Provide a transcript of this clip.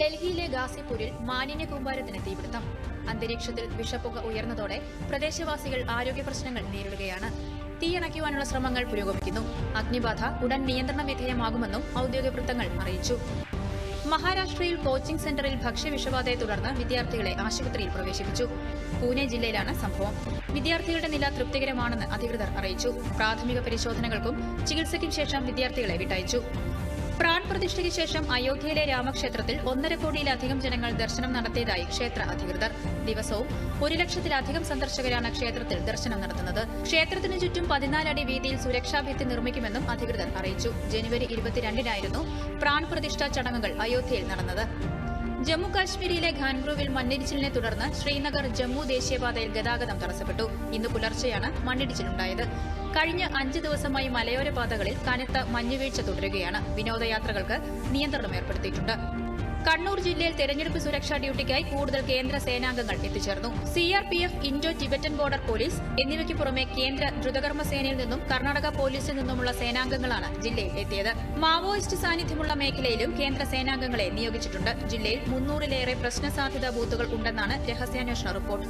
ഡൽഹിയിലെ ഗാസിപൂരിൽ മാലിന്യ കൂമ്പാരത്തിന് തീപിടുത്തം. അന്തരീക്ഷത്തിൽ വിഷപ്പുക ഉയർന്നതോടെ പ്രദേശവാസികൾ ആരോഗ്യ പ്രശ്നങ്ങൾ നേരിടുകയാണ്. തീയണയ്ക്കുവാനുള്ള ശ്രമങ്ങൾ പുരോഗമിക്കുന്നു. അഗ്നിബാധ ഉടൻ നിയന്ത്രണ വിധേയമാകുമെന്നും ഔദ്യോഗിക വൃത്തങ്ങൾ അറിയിച്ചു. മഹാരാഷ്ട്രയിൽ കോച്ചിംഗ് സെന്ററിൽ ഭക്ഷ്യവിഷബാധയെ തുടർന്ന് വിദ്യാർത്ഥികളെ ആശുപത്രിയിൽ പ്രവേശിപ്പിച്ചു. പൂനെ ജില്ലയിലാണ് സംഭവം. വിദ്യാർത്ഥികളുടെ നില തൃപ്തികരമാണെന്ന് അധികൃതർ അറിയിച്ചു. പ്രാഥമിക പരിശോധനകൾക്കും ചികിത്സയ്ക്കും ശേഷം വിദ്യാർത്ഥികളെ വിട്ടയച്ചു. പ്രാൺ പ്രതിഷ്ഠയ്ക്ക് ശേഷം അയോധ്യയിലെ രാമക്ഷേത്രത്തിൽ ഒന്നര കോടിയിലധികം ജനങ്ങൾ ദർശനം നടത്തിയതായി ക്ഷേത്ര അധികൃതർ. ദിവസവും ഒരു ലക്ഷത്തിലധികം സന്ദർശകരാണ് ക്ഷേത്രത്തിൽ ദർശനം നടത്തുന്നത്. ക്ഷേത്രത്തിനു ചുറ്റും പതിനാലടി വീതിയിൽ സുരക്ഷാ ഭിത്തി നിർമ്മിക്കുമെന്നും അധികൃതർ അറിയിച്ചു. ജനുവരി ഇരുപത്തിരണ്ടിനായിരുന്നു പ്രാൺ പ്രതിഷ്ഠാ ചടങ്ങുകൾ അയോധ്യയിൽ നടന്നത്. ജമ്മു കാശ്മീരിലെ ഖാൻഗ്രൂവിൽ മണ്ണിടിച്ചിലിനെ തുടർന്ന് ശ്രീനഗർ ജമ്മു ദേശീയപാതയിൽ ഗതാഗതം തടസ്സപ്പെട്ടു. ഇന്ന് പുലർച്ചെയാണ് മണ്ണിടിച്ചിലുണ്ടായത്. കഴിഞ്ഞ അഞ്ച് ദിവസമായി മലയോര പാതകളിൽ കനത്ത മഞ്ഞുവീഴ്ച തുടരുകയാണ്. വിനോദയാത്രകൾക്ക് നിയന്ത്രണം ഏർപ്പെടുത്തിയിട്ടുണ്ട്. കണ്ണൂർ ജില്ലയിൽ തെരഞ്ഞെടുപ്പ് സുരക്ഷാ ഡ്യൂട്ടിക്കായി കൂടുതൽ കേന്ദ്ര സേനാംഗങ്ങൾ എത്തിച്ചേർന്നു. CRPF Indo Tibetan border police എന്നിവയ്ക്ക് പുറമെ കേന്ദ്ര ദ്രുതകർമ്മ സേനയിൽ നിന്നും കർണാടക പോലീസിൽ നിന്നുമുള്ള സേനാംഗങ്ങളാണ് ജില്ലയിൽ എത്തിയത്. മാവോയിസ്റ്റ് സാന്നിധ്യമുള്ള മേഖലയിലും കേന്ദ്ര സേനാംഗങ്ങളെ നിയോഗിച്ചിട്ടുണ്ട്. ജില്ലയിൽ മുന്നൂറിലേറെ പ്രശ്ന സാധ്യതാ ബൂത്തുകൾ ഉണ്ടെന്നാണ് രഹസ്യാന്വേഷണ റിപ്പോർട്ട്.